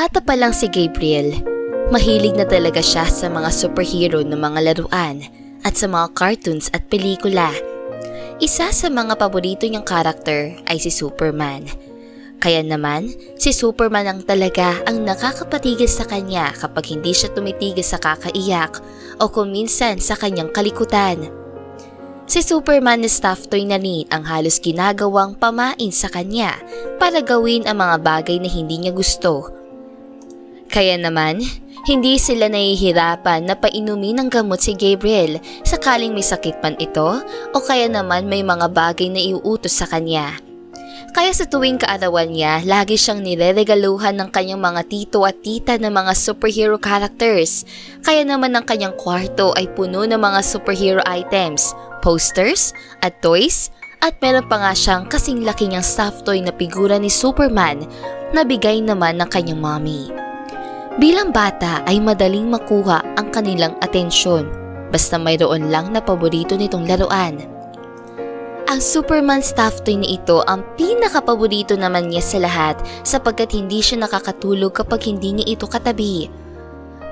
Bata pa lang si Gabriel, mahilig na talaga siya sa mga superhero ng mga laruan at sa mga cartoons at pelikula. Isa sa mga paborito niyang karakter ay si Superman. Kaya naman, si Superman ang talaga ang nakakapatigil sa kanya kapag hindi siya tumitigil sa kakaiyak o kung minsan sa kanyang kalikutan. Si Superman na stuffed toy na rin ang halos ginagawang pamain sa kanya para gawin ang mga bagay na hindi niya gusto. Kaya naman, hindi sila nahihirapan na painumin ng gamot si Gabriel sakaling may sakit man ito o kaya naman may mga bagay na iuutos sa kanya. Kaya sa tuwing kaarawan niya, lagi siyang nireregaluhan ng kanyang mga tito at tita ng mga superhero characters. Kaya naman ang kanyang kwarto ay puno ng mga superhero items, posters, at toys, at meron pa nga siyang kasing laki niyang stuffed toy na figura ni Superman na bigay naman ng kanyang mommy. Bilang bata ay madaling makuha ang kanilang atensyon basta mayroon lang na paborito nitong laruan. Ang Superman stuffed toy na ito ang pinakapaborito naman niya sa lahat sapagkat hindi siya nakakatulog kapag hindi niya ito katabi.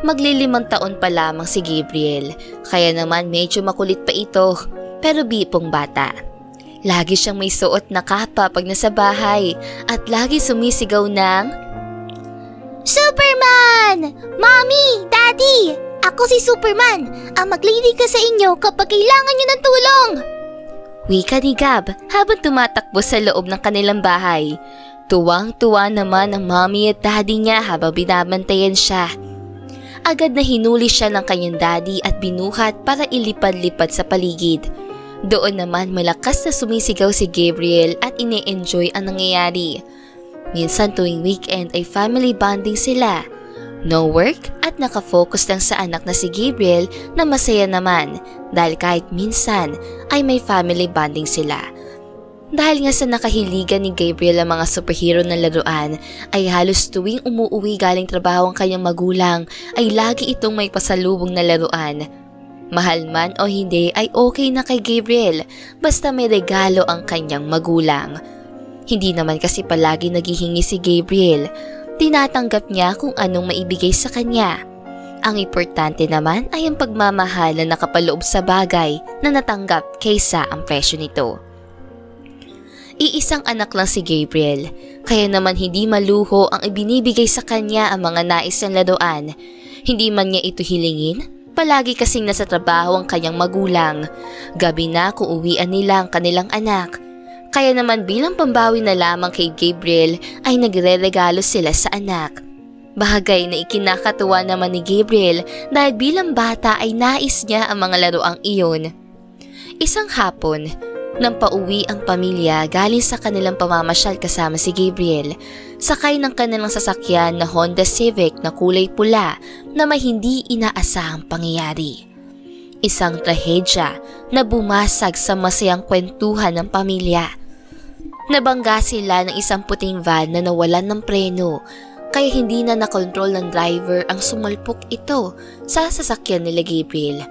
Maglilimang taon pa lamang si Gabriel, kaya naman medyo makulit pa ito, pero bipong bata. Lagi siyang may suot na kapa pag nasa bahay at lagi sumisigaw ng Superman! Mommy! Daddy! Ako si Superman! Ang maglilig ka sa inyo kapag kailangan nyo ng tulong! Wika ni Gab habang tumatakbo sa loob ng kanilang bahay. Tuwang-tuwa naman ang mommy at daddy niya habang binabantayan siya. Agad na hinuli siya ng kanyang daddy at binuhat para ilipad-lipad sa paligid. Doon naman malakas na sumisigaw si Gabriel at ine-enjoy ang nangyayari. Minsan tuwing weekend ay family bonding sila. No work at nakafocus lang sa anak na si Gabriel na masaya naman dahil kahit minsan ay may family bonding sila. Dahil nga sa nakahiligan ni Gabriel ang mga superhero na laruan ay halos tuwing umuuwi galing trabaho ang kanyang magulang ay lagi itong may pasalubong na laruan. Mahal man o hindi ay okay na kay Gabriel basta may regalo ang kanyang magulang. Hindi naman kasi palagi naghihingi si Gabriel. Tinatanggap niya kung anong maibigay sa kanya. Ang importante naman ay ang pagmamahal na nakapaloob sa bagay na natanggap kaysa ang presyo nito. Iisang anak lang si Gabriel, kaya naman hindi maluho ang ibinibigay sa kanya ang mga nais ng laruan. Hindi man niya ito hilingin, palagi kasing nasa trabaho ang kanyang magulang. Gabi na kung uwian nila ang kanilang anak. Kaya naman bilang pambawi na lamang kay Gabriel ay nagre-regalo sila sa anak. Bagay na ikinakatuwa naman ni Gabriel dahil bilang bata ay nais niya ang mga laruang iyon. Isang hapon, nang pauwi ang pamilya galing sa kanilang pamamasyal kasama si Gabriel, sakay ng kanilang sasakyan na Honda Civic na kulay pula na may hindi inaasahang pangyayari. Isang trahedya na bumasag sa masayang kwentuhan ng pamilya. Nabangga sila ng isang puting van na nawalan ng preno kaya hindi na nakontrol ng driver ang sumalpok ito sa sasakyan nila Gabriel.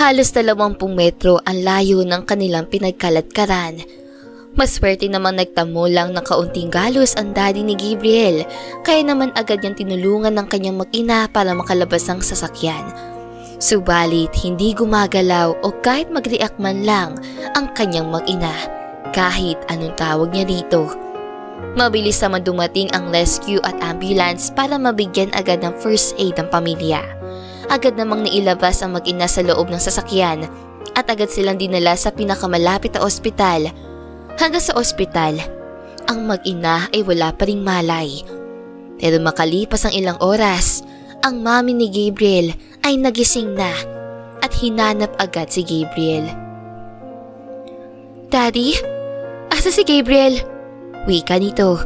Halos dalawampung metro ang layo ng kanilang pinagkaladkaran. Maswerte namang nagtamo lang ng kaunting galos ang daddy ni Gabriel kaya naman agad niyang tinulungan ng kanyang mag-ina para makalabas ng sasakyan. Subalit hindi gumagalaw o kahit mag-react man lang ang kanyang mag-ina kahit anong tawag niya dito. Mabilis naman dumating ang rescue at ambulance para mabigyan agad ng first aid ang pamilya. Agad namang nailabas ang mag-ina sa loob ng sasakyan at agad silang dinala sa pinakamalapit na ospital. Hanggang sa ospital, ang mag-ina ay wala pa ring malay. Pero makalipas ang ilang oras, ang mami ni Gabriel ay nagising na at hinanap agad si Gabriel. Daddy? Asa si Gabriel? Wika nito.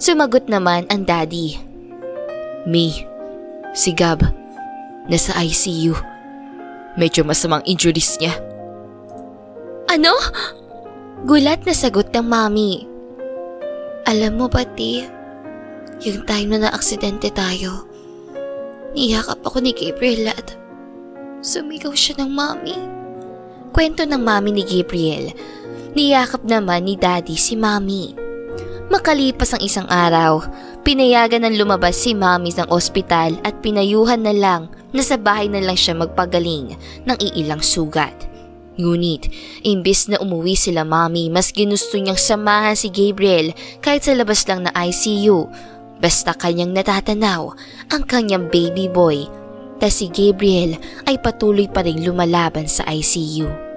Sumagot naman ang daddy. Me, si Gab, nasa ICU. Medyo masamang injuries niya. Ano? Gulat na sagot ng mami. Alam mo ba, Ti? Yung time na na-aksidente tayo, niyakap ako ni Gabriel at sumigaw siya ng mami. Kwento ng mami ni Gabriel, niyakap naman ni daddy si mami. Makalipas ang isang araw, Pinayagan ng lumabas si Mami ng ospital at pinayuhan na lang na sa bahay na lang siya magpagaling ng iilang sugat. Ngunit, imbis na umuwi sila Mami, mas ginusto niyang samahan si Gabriel kahit sa labas lang na ICU. Basta kanyang natatanaw ang kanyang baby boy. Ta si Gabriel ay patuloy pa rin lumalaban sa ICU.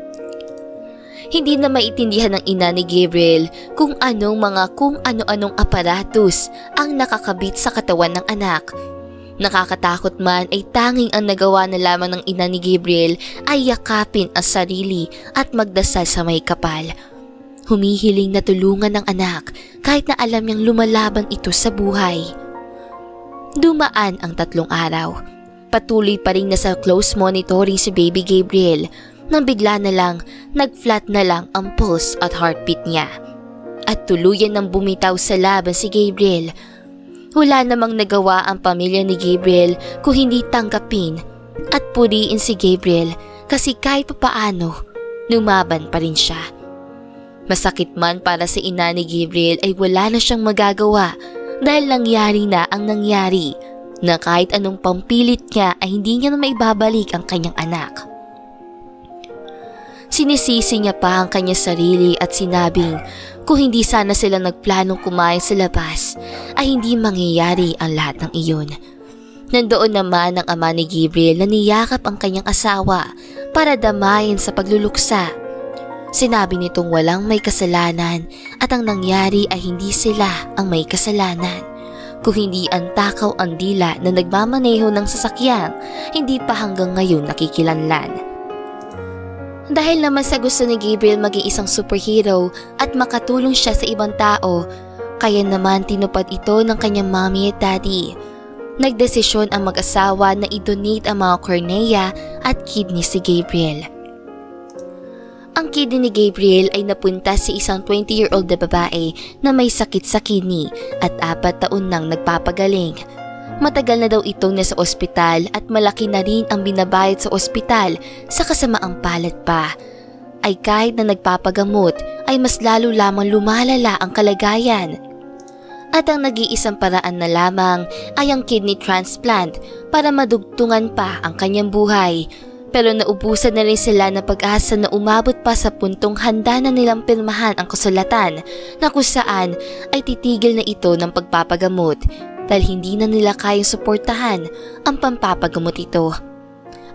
Hindi na maitindihan ng ina ni Gabriel kung anong mga kung ano-anong aparatus ang nakakabit sa katawan ng anak. Nakakatakot man ay tanging ang nagawa na lamang ng ina ni Gabriel ay yakapin ang sarili at magdasal sa may kapal. Humihiling na tulungan ng anak kahit na alam niyang lumalaban ito sa buhay. Dumaan ang tatlong araw. Patuloy pa rin nasa close monitoring si baby Gabriel nang bigla na lang nag-flat na lang ang pulse at heartbeat niya. At tuluyan ng bumitaw sa laban si Gabriel. Wala namang nagawa ang pamilya ni Gabriel kung hindi tanggapin at puriin si Gabriel kasi kahit papaano, lumaban pa rin siya. Masakit man para sa ina ni Gabriel ay wala na siyang magagawa dahil nangyari na ang nangyari na kahit anong pampilit niya ay hindi niya na maibabalik ang kanyang anak. Sinisisi niya pa ang kanyang sarili at sinabing kung hindi sana sila nagplanong kumain sa labas ay hindi mangyayari ang lahat ng iyon. Nandoon naman ang ama ni Gabriel na niyakap ang kanyang asawa para damayin sa pagluluksa. Sinabi nitong walang may kasalanan at ang nangyari ay hindi sila ang may kasalanan. Kung hindi ang takaw ang dila na nagmamaneho ng sasakyan, hindi pa hanggang ngayon nakikilanlan. Dahil naman sa gusto ni Gabriel maging isang superhero at makatulong siya sa ibang tao, kaya naman tinupad ito ng kanyang mommy at daddy. Nagdesisyon ang mag-asawa na i-donate ang mga cornea at kidney si Gabriel. Ang kidney ni Gabriel ay napunta sa isang 20-year-old na babae na may sakit sa kidney at apat taon nang nagpapagaling. Matagal na daw itong nasa ospital at malaki na rin ang binabayad sa ospital sa kasamaang palad pa. Ay kahit na nagpapagamot ay mas lalo lamang lumalala ang kalagayan. At ang nag-iisang paraan na lamang ay ang kidney transplant para madugtungan pa ang kanyang buhay. Pero naubusan na rin sila ng pag-asa na umabot pa sa puntong handa na nilang pirmahan ang kasulatan na kung saan ay titigil na ito ng pagpapagamot dahil hindi na nila kayang suportahan ang pampapagamot ito.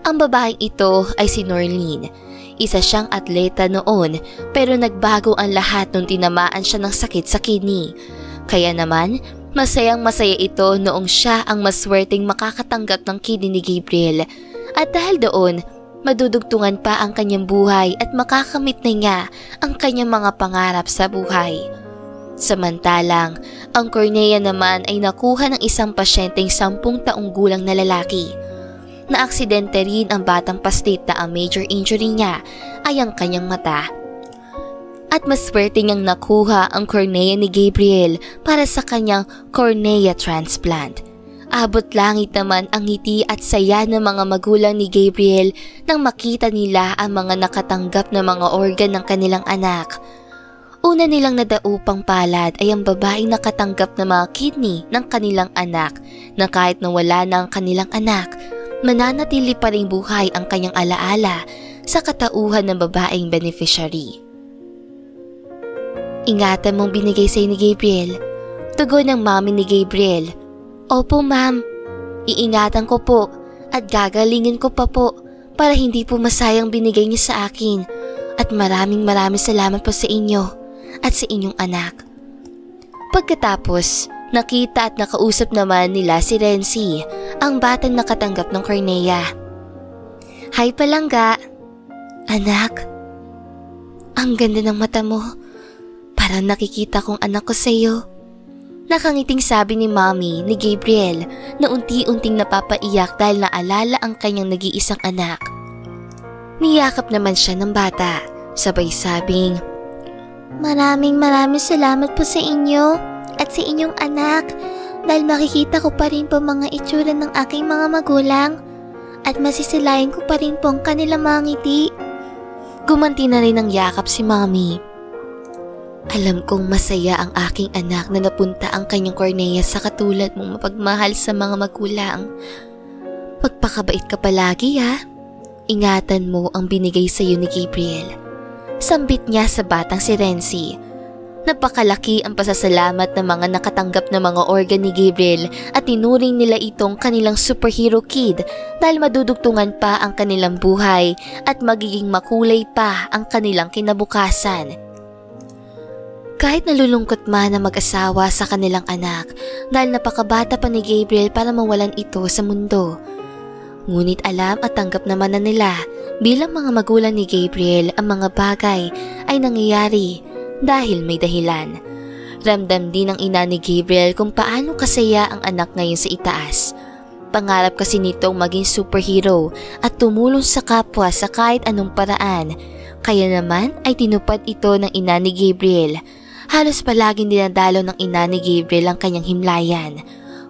Ang babaeng ito ay si Norlene. Isa siyang atleta noon pero nagbago ang lahat nung tinamaan siya ng sakit sa kidney. Kaya naman, masayang masaya ito noong siya ang maswerteng makakatanggap ng kidney ni Gabriel. At dahil doon, madudugtungan pa ang kanyang buhay at makakamit na niya ang kanyang mga pangarap sa buhay. Samantalang, ang cornea naman ay nakuha ng isang pasyenteng sampung taong gulang na lalaki. Naaksidente rin ang batang pastit na ang major injury niya ay ang kanyang mata. At maswerte niyang nakuha ang cornea ni Gabriel para sa kanyang cornea transplant. Abot langit naman ang ngiti at saya ng mga magulang ni Gabriel nang makita nila ang mga nakatanggap na mga organ ng kanilang anak. Una nilang nadaupang palad ay ang babaeng nakatanggap ng mga kidney ng kanilang anak na kahit na wala na ang kanilang anak, mananatili pa rin buhay ang kanyang alaala sa katauhan ng babaeng beneficiary. Ingatan mong binigay sa'yo ni Gabriel. Tugon ng mami ni Gabriel. Opo ma'am, iingatan ko po at gagalingin ko pa po para hindi po masayang binigay niyo sa akin at maraming maraming salamat po sa inyo at sa inyong anak. Pagkatapos, nakita at nakausap naman nila si Renzi, ang batang nakatanggap ng cornea. Hi palangga! Anak, ang ganda ng mata mo. Parang nakikita kong anak ko sa'yo. Nakangiting sabi ni Mommy ni Gabriel na unti-unting napapaiyak dahil naalala ang kanyang nag-iisang anak. Niyakap naman siya ng bata, sabay sabing, Maraming maraming salamat po sa inyo at sa inyong anak dahil makikita ko pa rin po mga itsura ng aking mga magulang at masisilayan ko pa rin po ang kanilang mga ngiti. Gumanti na rin ng yakap si Mommy. Alam kong masaya ang aking anak na napunta ang kanyang kornea sa katulad mong mapagmahal sa mga magulang. Magpakabait ka palagi ha. Ingatan mo ang binigay sa iyo ni Gabriel. Sambit niya sa batang si Renzi. Napakalaki ang pasasalamat ng mga nakatanggap ng mga organ ni Gabriel at tinuring nila itong kanilang superhero kid dahil madudugtungan pa ang kanilang buhay at magiging makulay pa ang kanilang kinabukasan. Kahit nalulungkot man ang mag-asawa sa kanilang anak dahil napakabata pa ni Gabriel para mawalan ito sa mundo. Ngunit alam at tanggap naman na nila bilang mga magulang ni Gabriel ang mga bagay ay nangyayari dahil may dahilan. Ramdam din ng ina ni Gabriel kung paano kasaya ang anak ngayon sa itaas. Pangarap kasi nitong maging superhero at tumulong sa kapwa sa kahit anong paraan. Kaya naman ay tinupad ito ng ina ni Gabriel. Halos palaging dinadalo ng ina ni Gabriel ang kanyang himlayan.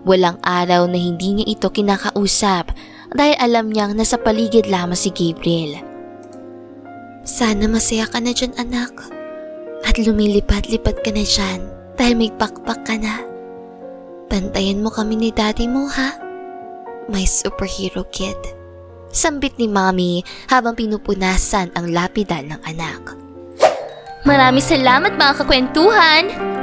Walang araw na hindi niya ito kinakausap dahil alam niyang nasa paligid lamang si Gabriel. Sana masaya ka na dyan anak. At lumilipad-lipad ka na dyan dahil may pakpak ka na. Bantayan mo kami ni daddy mo ha? My superhero kid. Sambit ni mommy habang pinupunasan ang lapidan ng anak. Maraming salamat mga kakwentuhan!